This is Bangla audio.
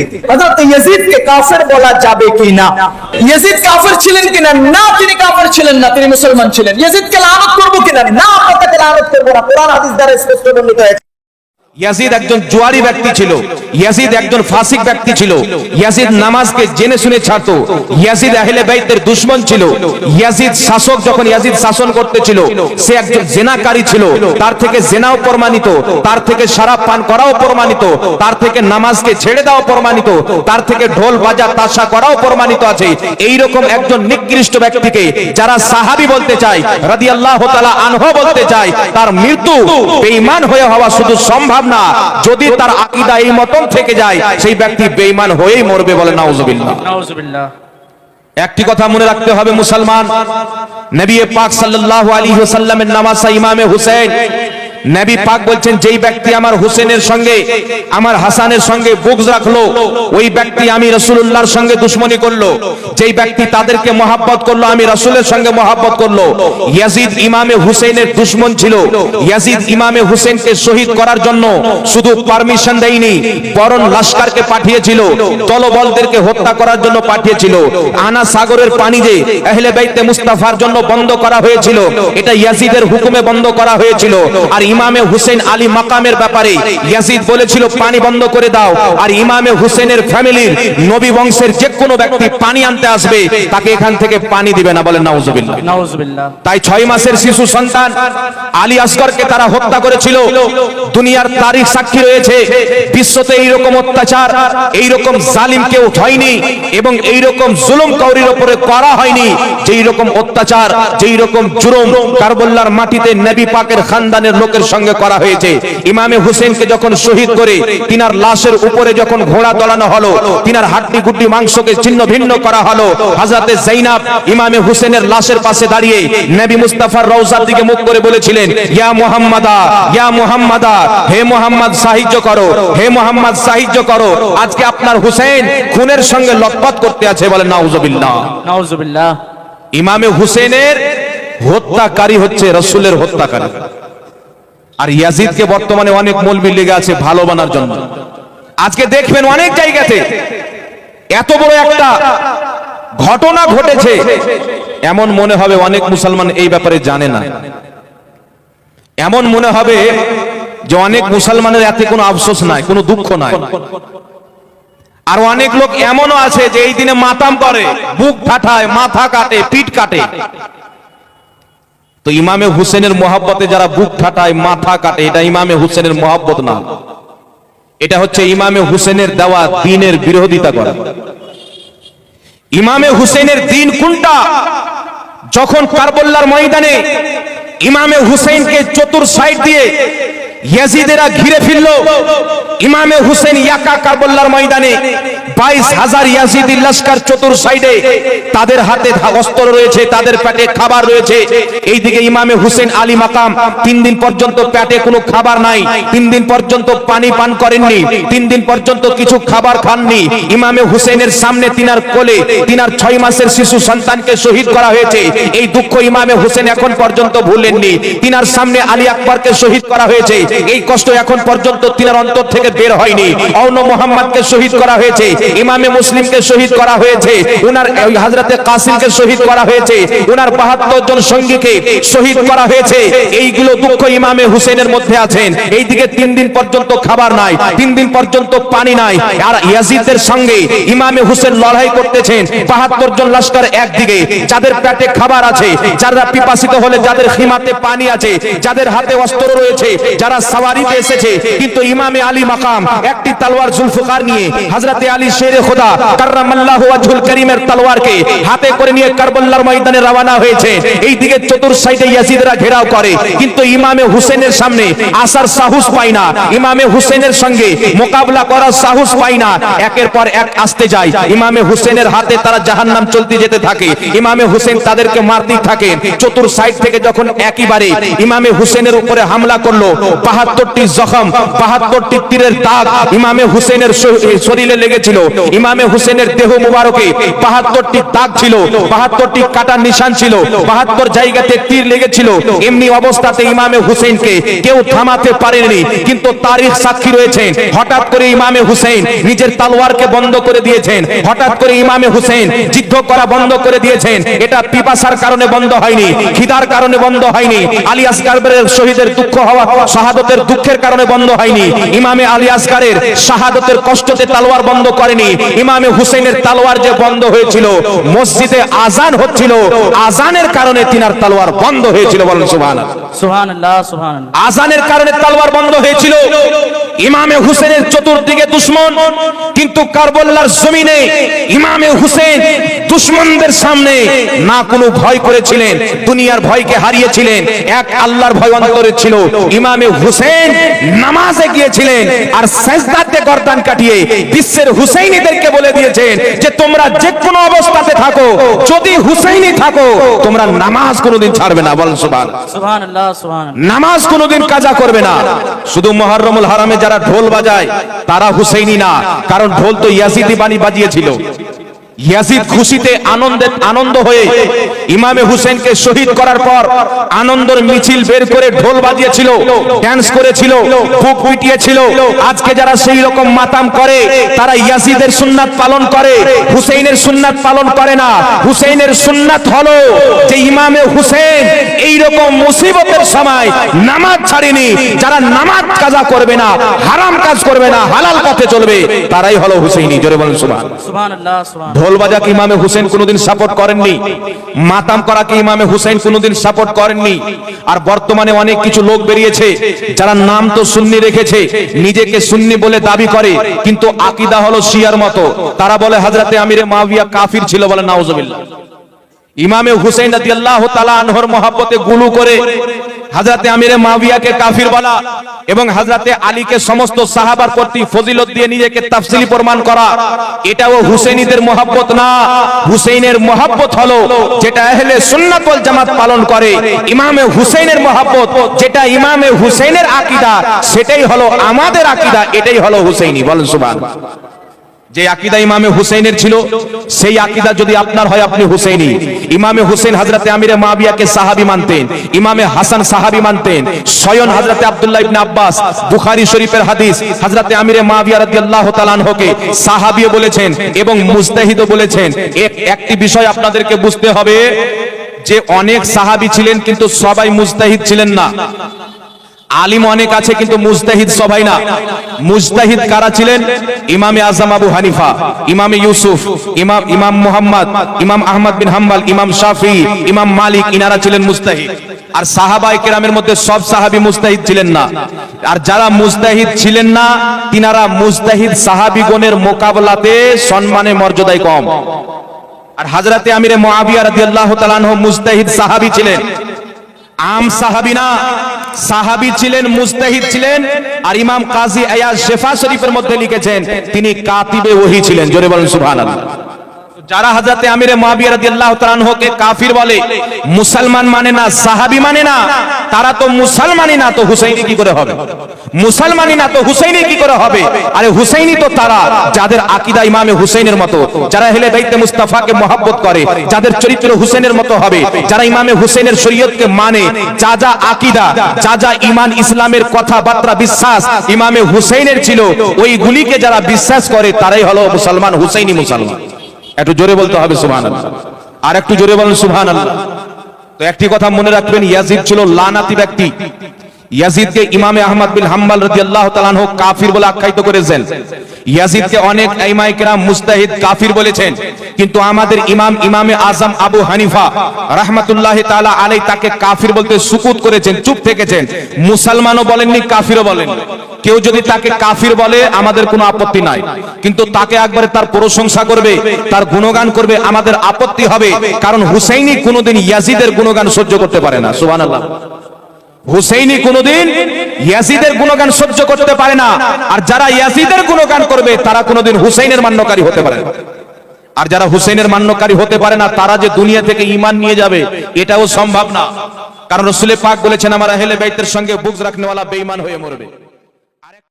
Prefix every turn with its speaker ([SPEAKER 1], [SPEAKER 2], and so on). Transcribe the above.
[SPEAKER 1] হযরত ইয়াজিদকে বলা যাবে কি না ইয়াজিদ কাফের ছিলেন কিনা? না, তিনি কাফের ছিলেন না, তিনি মুসলমান ছিলেন। ইয়াজিদকে লানত করব কিনা? না না। কোরআন হাদিস দ্বারা স্পষ্ট
[SPEAKER 2] একজন জুয়ারি ব্যক্তি ছিল। ইয়াজিদ একজন ফাসিক ব্যক্তি ছিল। ইয়াজিদ নামাজকে জেনে শুনে ছাড়তো। ইয়াজিদ আহলে বাইতের দুশমন ছিল। ইয়াজিদ শাসক যখন ইয়াজিদ শাসন করতেছিল সে একজন জেনাকারী ছিল। তার থেকে জেনাও প্রমাণিত, তার থেকে সারাপ পান করাও প্রমাণিত, তার থেকে নামাজকে ছেড়ে দেওয়া প্রমাণিত, তার থেকে ঢোল বাজা তাসা করাও প্রমাণিত আছে। এই রকম একজন নিকৃষ্ট ব্যক্তিকে যারা সাহাবী বলতে চায়, রাদিয়াল্লাহু তাআলা আনহু বলতে চায়, তার মৃত্যু বেঈমান হয়ে হওয়া শুধু সম্ভব না। যদি তার আকীদা এই মতন থেকে যায় সেই ব্যক্তি বেঈমান হয়েই মরবে বলে নাউজুবিল্লাহ।
[SPEAKER 3] নাউজুবিল্লাহ।
[SPEAKER 2] একটি কথা মনে রাখতে হবে মুসলমান নবী পাক সাল্লাল্লাহু আলাইহি ওয়াসাল্লামের নামাজা ইমামে হুসেন নবী পাক বলছেন যেই ব্যক্তি আমার হুসেনের সঙ্গে আমার হাসানের সঙ্গে বুগজ রাখল ওই ব্যক্তি আমি রাসূলুল্লাহর সঙ্গে দুশমনি করল। যেই ব্যক্তি তাদেরকে মহাব্বত করল আমি রাসূলের সঙ্গে মহাব্বত করল। ইয়াজিদ ইমামে হুসেনের দুশমন ছিল। ইয়াজিদ ইমামে হুসেনকে শহীদ করার জন্য শুধু পারমিশন দেয়নি বরং লস্করকে পাঠিয়েছিল দলবলদেরকে হত্যা করার জন্য পাঠিয়েছিল। আনা সাগরের পানি যে আহলে বাইতে মুস্তাফার জন্য বন্ধ করা হয়েছিল। এটা ইয়াজিদের হুকুমে বন্ধ করা হয়েছিল। আর ইমামে হুসেন আলী মাকামের ব্যাপারে ইয়াজিদ বলেছিল পানি বন্ধ করে দাও। আর ইমামে হুসেনের ফ্যামিলির নবী বংশের যে কোনো ব্যক্তি পানি আনতে আসবে তাকে এখান থেকে পানি দিবে না বলেন নাউজুবিল্লাহ। তাই ছয় মাসের শিশু সন্তান আলী আসগরকে তারা হত্যা করেছিল। দুনিয়ার তারিখ সাক্ষী রয়েছে। বিশ্বতে এইরকম অত্যাচার এইরকম জালিম কেউ হয়নি এবং এইরকম জুলুম কৌরির উপরে করা হয়নি। যেই রকম অত্যাচার যেই রকম জুলুম কারবল্লার মাটিতে নবী পাকের খানদানের লোকের সঙ্গে করা হয়েছে। ইমামে হুসেনকে যখন শহীদ করে তিনার লাশের উপরে যখন ঘোড়া দলানো হলো তিনার হাড্ডি গুড্ডি মাংসকে ছিন্ন ভিন্ন করা হলো। হাজরাতে জাইনাব ইমামে হুসেনের লাশের পাশে দাঁড়িয়ে নবী মুস্তাফার রওজার দিকে মুখ করে বলেছিলেন ইয়া মুহাম্মাদা ইয়া মুহাম্মাদা হে মুহাম্মদ সাহায্য করো হে মুহাম্মদ সাহায্য করো। আজকে আপনার হুসেন খুনের সঙ্গে লটপট করতে আছে বলেন নাউজুবিল্লাহ।
[SPEAKER 3] নাউজুবিল্লাহ।
[SPEAKER 2] ইমামে হুসেনের হত্যাকারী হচ্ছে রসুলের হত্যাকারী। আর ইয়াজিদকে বর্তমানে অনেক মৌলবি লেগে আছে ভালো বানার জন্য। আজকে দেখবেন অনেক জায়গাতে এত বড় একটা ঘটনা ঘটেছে, এমন মনে হবে অনেক মুসলমান এই ব্যাপারে জানে না। এমন মনে হবে যে অনেক মুসলমানের এতে কোনো আফসোস নাই, কোনো দুঃখ নাই। আর অনেক লোক এমনও আছে যে এই দিনে মাতাম করে, বুক ফাটায়, মাথা কাটে, পিঠ কাটে। তো ইমামে হুসেনের মহাব্বতে যারা বুক ফাটায়, মাথা কাটে, এটা ইমামে হুসেনের মহাব্বত না। এটা হচ্ছে ইমামে হুসেনের দেওয়া দিনের বিরোধিতা করা। ইমামে হুসেনের দিন কোনটা? যখন কারবল্লার ময়দানে ইমামে হুসেনকে চতুর সাইড দিয়ে ইয়াজিদেরা ঘিরে ফিরল ইমামে হুসেন ইয়াকা কারবল্লার ময়দানে বাইশ হাজার ইয়াজিদি লস্কর চতুর সাইডে তাদের হাতে অস্ত্র রয়েছে তাদের পেটে খাবার রয়েছে। এইদিকে ইমামে হুসেন আলী মাকাম তিন দিন পর্যন্ত পেটে কোনো খাবার নাই তিন দিন পর্যন্ত পানি পান করেননি তিন দিন পর্যন্ত কিছু খাবার খাননি। ইমামে হুসেনের সামনে তিনার কোলে তিনার ছয় মাসের শিশু সন্তানকে শহীদ করা হয়েছে। এই দুঃখ ইমামে হুসেন এখন পর্যন্ত ভুলেননি। তিনার সামনে আলী আকবরকে শহীদ করা হয়েছে। এই কষ্ট এখন পর্যন্ত তিনার অন্তর থেকে বের হয়নি। অন্য মোহাম্মদকে শহীদ করা হয়েছে। ইমামে মুসলিমকে শহীদ করা হয়েছে, উনার ওই হযরতে কাসিমকে শহীদ করা হয়েছে, উনার 72 জন সঙ্গীকে শহীদ করা হয়েছে। এইগুলো দুঃখ ইমামে হুসেনের মধ্যে আছেন। এইদিকে তিন দিন পর্যন্ত খাবার নাই, তিন দিন পর্যন্ত পানি নাই। আর ইয়াজিদের সঙ্গে ইমামে হুসেন লড়াই করতেছেন 72 জন লস্কর একদিকে। যাদের পেটে খাবার আছে, যারা পিপাসিত হলে যাদের খিমাতে পানি আছে, যাদের হাতে অস্ত্র রয়েছে, যারা সাওয়ারিতে এসেছে, কিন্তু ইমামে আলী মাকাম একটি তলোয়ার জুলফুকার নিয়ে হাজরাতে আলী শেরে খোদা কাররামাল্লাহু ওয়াজহুল করিমের তলোয়ারকে হাতে করে নিয়ে কারবালার ময়দানে রওনা হয়েছে। এই দিকে চতুর সাইডে ইয়াজিদরা ঘেরাও করে। কিন্তু ইমামে হুসেনের সামনে আসার সাহস পায় না। ইমামে হুসেনের সঙ্গে মোকাবেলা করার সাহস পায় না। একের পর এক আসতে যায়। ইমামে হুসেনের হাতে তারা জাহান্নাম চলতে যেতে থাকে। ইমামে হুসেন তাদেরকে মারতেই থাকে। চতুর সাইড থেকে যখন একইবারে ইমামে হুসেনের উপরে হামলা করল, বাহাত্তরটি জখম, বাহাত্তরটি তীরের দাগ ইমামে হুসেনের শরীরে লেগেছিল। ইমামে হুসেনের দেহ মুবারকে বাহাত্তরটি দাগ ছিল, বাহাত্তরটি কাটার নিশান ছিল, বাহাত্তর জায়গাতে তীর লেগেছিল। এমনি অবস্থাতে ইমামে হুসেনকে কেউ থামাতে পারেনি, কিন্তু তারিখ সাক্ষী রয়েছেন হঠাৎ করে ইমামে হুসেন নিজের তালোয়ারকে বন্ধ করে দিয়েছেন। হঠাৎ করে ইমামে হুসেন যুদ্ধ করা বন্ধ করে দিয়েছেন। এটা পিপাসার কারণে বন্ধ হয়নি, খিদার কারণে বন্ধ হয়নি। আলী আসগারের শহীদের দুঃখ হওয়া, শাহাদতের দুঃখের কারণে বন্ধ হয়নি। ইমামে আলী আসগারের শাহাদতের কষ্টতে তালোয়ার বন্ধ করেনি। ইমামে হুসেনের তালোয়ার যে বন্ধ হয়েছিল মসজিদে আজান হচ্ছিল আজানের কারণে তিনার তালোয়ার বন্ধ হয়েছিল বলেন সুবহানাল্লাহ।
[SPEAKER 3] সুহান সুহান
[SPEAKER 2] আজানের কারণে তালোয়ার বন্ধ হয়েছিল। ইমামে হুসেনের চতুর্দিকে দুশ্মন কিন্তু কারবল্লার জমিনে ইমামে হুসেন দুশ্মনদের সামনে না কোনো ভয় করেছিলেন দুনিয়ার ভয়কে হারিয়েছিলেন এক আল্লাহর ভয় অন্তরে ছিল। ইমামে হুসেন নামাজে গিয়েছিলেন আর সেজদাতে গর্দান কাটিয়ে বিশ্বের হুসেইনিদেরকে বলে দিয়েছেন যে তোমরা যে কোনো অবস্থাতে থাকো যদি হুসেইনি থাকো তোমরা নামাজ কোনোদিন ছাড়বে না। বলেন সুবহানাল্লাহ।
[SPEAKER 3] সুহান আল্লাহ সুহান
[SPEAKER 2] নামাজ কোনোদিন কাজা করবে না। শুধু মহররমুল হারামে যারা ঢোল বাজায়, তারা হুসেইনি না। কারণ ঢোল তো ইয়াজিদি বাণী বাজিয়েছিল। ইয়াজিদ খুশিতে আনন্দে আনন্দ হয়ে ইমামে হুসেনকে শহীদ করার পর আনন্দর মিছিল বের করে ঢোল বাজিয়েছিল ড্যান্স করেছিল, বুক পিটিয়েছিল। আজকে যারা সেই রকম মাতাম করে, তারা ইয়াজিদের সুন্নাত পালন করে। হুসেইনের সুন্নাত পালন করে না। হুসেইনের সুন্নাত হলো যে ইমামে হুসেন এই রকম মুসিবতের সময় নামাজ ছাড়েনি যারা নামাজ কাজা করবে না হারাম কাজ করবে না হালাল পথে চলবে তারাই হলো হুসেইনি। জোরে বলেন সুবহান।
[SPEAKER 3] সুহান আল্লাহ সুহান
[SPEAKER 2] ঢোল বাজাকে ইমামে হুসেন কোনোদিন সাপোর্ট করেননি? মাতাম করাকে ইমামে হুসেন কোনোদিন সাপোর্ট করেননি? আর বর্তমানে অনেক কিছু লোক বেরিয়েছে যারা নাম তো সুন্নি রেখেছে নিজেকে সুন্নি বলে দাবি করে কিন্তু আকিদা হলো শিয়ার মতো। তারা বলে হাজরাতে আমিরে মাবিয়া কাফির ছিল বলে নাউজুবিল্লাহ। ইমামে হুসেন রাদিয়াল্লাহু তাআলা আনহর মহব্বতে গুলু করে হযরতে আমিরে মাবিয়াকে কাফির বলা এবং হযরতে আলীকে সমস্ত সাহাবার প্রতি ফজিলত দিয়ে নিজেকে তাফসিলি প্রমাণ করা, এটাও হুসেনীদের মহব্বত না। হুসেইনের মহব্বত হলো যেটা আহলে সুন্নাত ওয়াল জামাত পালন করে। ইমামে হুসেইনের মহব্বত যেটা ইমামে হুসেইনের আকীদা, সেটাই হলো আমাদের আকীদা, এটাই হলো হুসেইনি। বলেন সুবহানাল্লাহ। যে আকিদা ইমামে হুসেনের ছিল, সেই আকিদা যদি আপনার হয় আপনি হুসেইনি। ইমামে হুসেন হাজরাতে আমিরে মাবিয়াকে সাহাবি মানতেন, ইমামে হাসান সাহাবি মানতেন স্বয়ং হাজরাতে আব্দুল্লাহ ইবনে আব্বাস, বুখারী শরীফের হাদিস হাজরাতে আমিরে মাবিয়া রাদিয়াল্লাহু তাআলা আনহুকে সাহাবীও বলেছেন এবং মুজতাহিদও বলেছেন। এক- একটি বিষয় আপনাদেরকে বুঝতে হবে যে অনেক সাহাবি ছিলেন কিন্তু সবাই মুজতাহিদ ছিলেন না। আলিম অনেক আছে, কিন্তু মুজতাহিদ সবাই না। মুজতাহিদ কারা ছিলেন? ইমামে আজম আবু হানিফা, ইমামে ইউসুফ, ইমাম ইমাম মুহাম্মদ, ইমাম আহমদ বিন হাম্বল, ইমাম শাফি, ইমাম মালিক, ইনারা ছিলেন মুজতাহিদ। আর সাহাবায়ে কেরামের মধ্যে সব সাহাবী মুজতাহিদ ছিলেন না। আর যারা মুস্তাহিদ ছিলেন না, তিনারা মুজতাহিদ সাহাবীগণের মোকাবেলাতে সম্মানে মর্যাদায় কম। আর হাজরাতে আমিরে মুআবিয়া রাদিয়াল্লাহু তাআলা আনহু মুজতাহিদ সাহাবী ছিলেন। আম সাহাবি না। সাহাবি ছিলেন, মুস্তাহিদ ছিলেন, আর ইমাম কাজী আয়াজ শেফা শরীফের মধ্যে লিখেছেন, তিনি কাতিবে ওহি ছিলেন। জোরে বলেন সুবহানাল্লাহ। যারা হাজরাতে আমিরে মুআবিয়া রাদিয়াল্লাহু তাআলা আনহুকে কাফির বলে, মুসলমান মানে না, সাহাবী মানে না, তারা তো মুসলমানই না, তো হুসাইনি কি করে হবে? মুসলমানই না, তো হুসাইনি কি করে হবে? আরে হুসাইনি তো তারা, যাদের আকীদা ইমামে হুসাইনের মতো, যারা হেলে বাইতে মুস্তাফাকে মহব্বত করে, যাদের চরিত্র হুসেনের মতো হবে, যারা ইমামে হুসেনের শরীয়তকে মানে যা যা আকীদা, যা যা ইমান ইসলামের কথাবার্তা, বিশ্বাস ইমামে হুসেনের ছিল, ওইগুলিকে যারা বিশ্বাস করে, তারাই হলো মুসলমান, হুসাইনি মুসলমান। একটু জোরে বলতে হবে সুহান আর একটু জোরে বলেন সুহান তো একটি কথা মনে রাখবেন, ইয়াজিদ ছিল লানাতি ব্যক্তি। ইয়াজিদকে ইমামে আহমদ বিন হাম্বল রাদিয়াল্লাহু তাআলা আনহু কাফির বলে আখ্যায়িত করেছেন। ইয়াজিদকে অনেক আইমায়ে কেরাম মুস্তাহিদ কাফির বলেছেন। কিন্তু আমাদের ইমাম ইমামে আজম আবু হানিফা রাহমাতুল্লাহি তাআলা আলাই তাকে কাফির বলতে সুকুত করেছেন, চুপ থেকেছেন। মুসলমানও বলেননি, কাফিরও বলেন কেউ যদি তাকে কাফির বলে, আমাদের কোনো আপত্তি নাই। কিন্তু তাকে একবারে তার প্রশংসা করবে, তার গুণগান করবে, আমাদের আপত্তি হবে। কারণ হুসাইনি কোনোদিন ইয়াজিদের গুণগান সহ্য করতে পারে না। সুবহানাল্লাহ। হুসেইনি কোনোদিন ইয়াজিদের গুণগান সহ্য করতে পারে না। আর যারা ইয়াজিদের গুণগান করবে, তারা কোনোদিন হুসেইনের মান্যকারী হতে পারে না। আর যারা হুসেইনের মান্যকারী হতে পারে না, তারা যে দুনিয়া থেকে ঈমান নিয়ে যাবে, এটাও সম্ভব না। কারণ রসুলে পাক বলেছেন, আমার আহলে বাইতের সঙ্গে বুকস রাখনেওয়ালা বেঈমান হয়ে মরবে।